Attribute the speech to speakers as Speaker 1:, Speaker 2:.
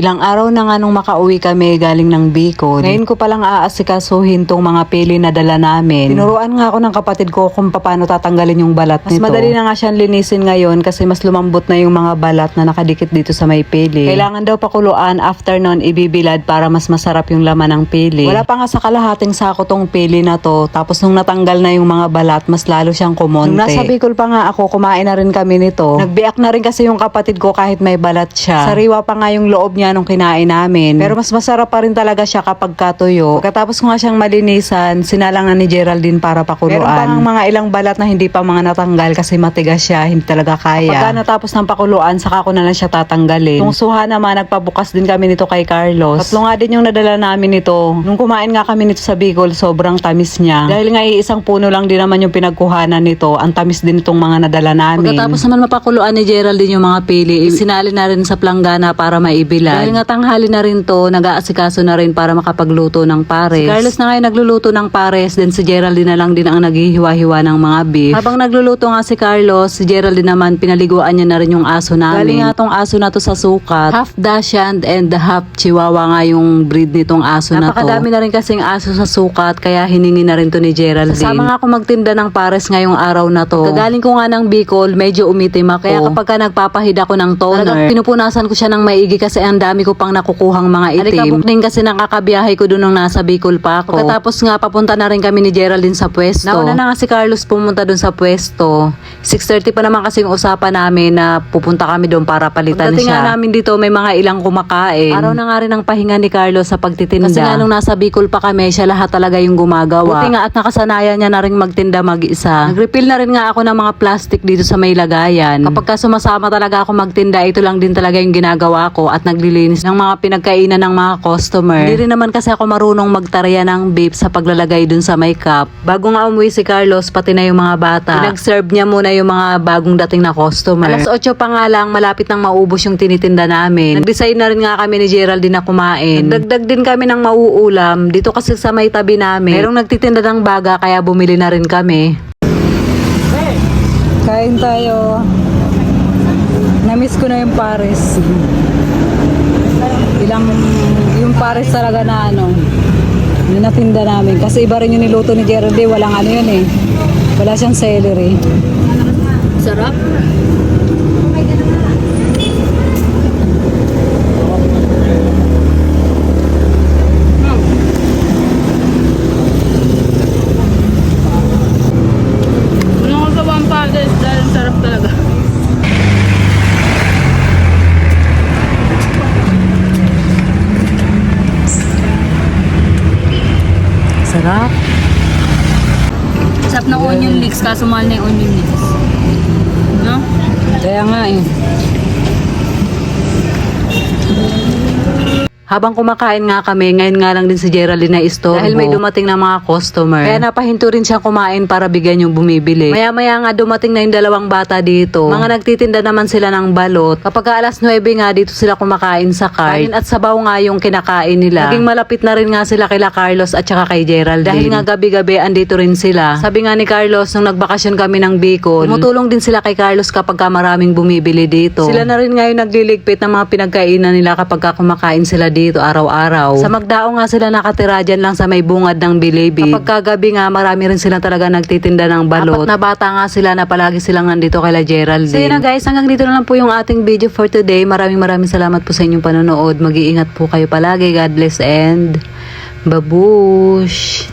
Speaker 1: Ilang araw na nga nung makauwi kami galing ng Bicol. Ngayon ko palang aasikasuhin tong mga pili na dala namin. Tinuruan nga ako ng kapatid ko kung paano tatanggalin yung balat
Speaker 2: Mas
Speaker 1: nito.
Speaker 2: madali
Speaker 1: na nga siyang linisin ngayon kasi mas lumambot na yung mga balat na nakadikit dito sa may pili. Kailangan daw pakuluan after nun ibibilad para mas masarap yung laman ng pili. Wala pa nga sa kalahating sako tong pili na to. Tapos nung natanggal na yung mga balat, mas lalo siyang kumonte. Nung nasa Bicol pa nga ako, kumain na rin kami nito. Nagbiak na rin kasi yung kapatid ko kahit may balat siya. Sariwa pa nga yung loob niya nung kinain namin. Pero mas masarap pa rin talaga siya kapag katuyo. Pagkatapos ko nga siyang malinisan, sinalang na ni Geraldine para pakuluan. Meron pa nga mga ilang balat na hindi pa mga natanggal kasi matigas siya, hindi talaga kaya. Pagka natapos ng pakuluan, saka ko na lang siya tatanggalin. Nung suha naman, nagpabukas din kami nito kay Carlos. Tatlo nga din yung nadala namin nito. Nung kumain nga kami nito sa Bicol, sobrang tamis niya. Dahil nga iisang puno lang din naman yung pinagkuhanan nito, ang tamis din itong mga nadala namin.
Speaker 2: Pagkatapos naman mapakuluan ni Geraldine yung mga pili, sinali na rin sa planggana para maibilad. Dahil nga tanghali na rin to, nag-aasikaso na rin para makapagluto ng pares. Si Carlos na ngayon nagluluto ng pares, then si Geraldine na lang din ang naghihiwa-hiwa ng mga beef. Habang nagluluto nga si Carlos, si Geraldine naman pinaliguan niya na rin yung aso namin. Galing nga tong aso na to sa sukat. Half Dachshund and half Chihuahua nga yung breed nitong aso na to. Napakadami na rin kasing aso sa sukat, kaya hiningi na rin to ni Geraldine. Sasama nga ako magtinda ng pares ngayong araw na to. Kagaling ko nga ng Bicol, medyo umitim ako. Kaya kapag ka nagpapahid ako ng toner, pinupunasan ko siya ng maigi kasi ang dami ko pang nakukuhang mga itim. Alikabok din kasi nakakabiyahe ko doon nung nasa Bicol pa ako. Pagkatapos nga papunta na rin kami ni Geraldine sa pwesto. Nauna na nga si Carlos pumunta doon sa pwesto. 6.30 pa naman kasi yung usapan namin na pupunta kami doon para palitan
Speaker 1: Pagdating
Speaker 2: siya.
Speaker 1: nga
Speaker 2: namin dito may mga ilang kumakain. Araw na nga rin ang pahinga ni Carlos sa pagtitinda. Kasi nga nung nasa Bicol pa kami, siya lahat talaga yung gumagawa. Buti nga at nakasanayan niya na rin magtinda mag-isa. Nag-refill na rin nga ako ng mga plastic dito sa may lagayan. Kapag ka sumasama talaga ako magtinda, ito lang din talaga yung ginagawa ko at naglilinis ng mga pinagkainan ng mga customer. Hindi rin naman kasi ako marunong magtarya ng beef sa paglalagay dun sa may cup. Bago nga umuwi si Carlos, pati na yung mga bata, pinag-serve niya muna yung mga bagong dating na customer. Alas 8 pa nga lang, malapit nang maubos yung tinitinda namin. Nag-decide na rin nga kami ni Geraldine na kumain. Nagdagdag din kami ng mauulam. Dito kasi sa may tabi namin, merong nagtitinda ng baga kaya bumili na rin kami.
Speaker 1: Kain tayo. Namiss ko na yung pares. Ilang, yung pares talaga na ano, yung natinda namin. Kasi iba rin yung niluto ni Geraldine, walang ano yun eh. Wala siyang celery.
Speaker 2: Sarap.
Speaker 3: Ano ko sa one paddles dahil sarap talaga.
Speaker 2: Sarap.
Speaker 3: Sarap ng onion leeks kaso mahal na yung onion leeks. No?
Speaker 1: Kaya nga eh.
Speaker 2: Habang kumakain nga kami, ngayon nga lang din si Geraldine na istorbo. Dahil may dumating na mga customer. Kaya napahinto rin siya kumain para bigyan yung bumibili. Maya-maya nga dumating na yung dalawang bata dito. Mga nagtitinda naman sila ng balot. Kapag ka alas 9 nga dito sila kumakain sa cart. Kanin at sabaw nga yung kinakain nila. Naging malapit na rin nga sila kila Carlos at saka kay Geraldine. Dahil nga gabi-gabi andito rin sila. Sabi nga ni Carlos, nung nagbakasyon kami ng Bicol, tumutulong din sila kay Carlos kapag ka maraming bumibili dito. Sila na rin ngayon nagliligpit ng mga pinagkainan nila kapag ka kumakain sila dito araw-araw. Sa Magdao nga sila nakatira dyan lang sa may bungad ng Bilibi. Kapag kagabi nga, marami rin sila talaga nagtitinda ng balot. Apat na bata nga sila na palagi silang nandito kay Geraldine. So yun na guys, hanggang dito na lang po yung ating video for today. Maraming maraming salamat po sa inyong panonood. Mag-iingat po kayo palagi. God bless and babush!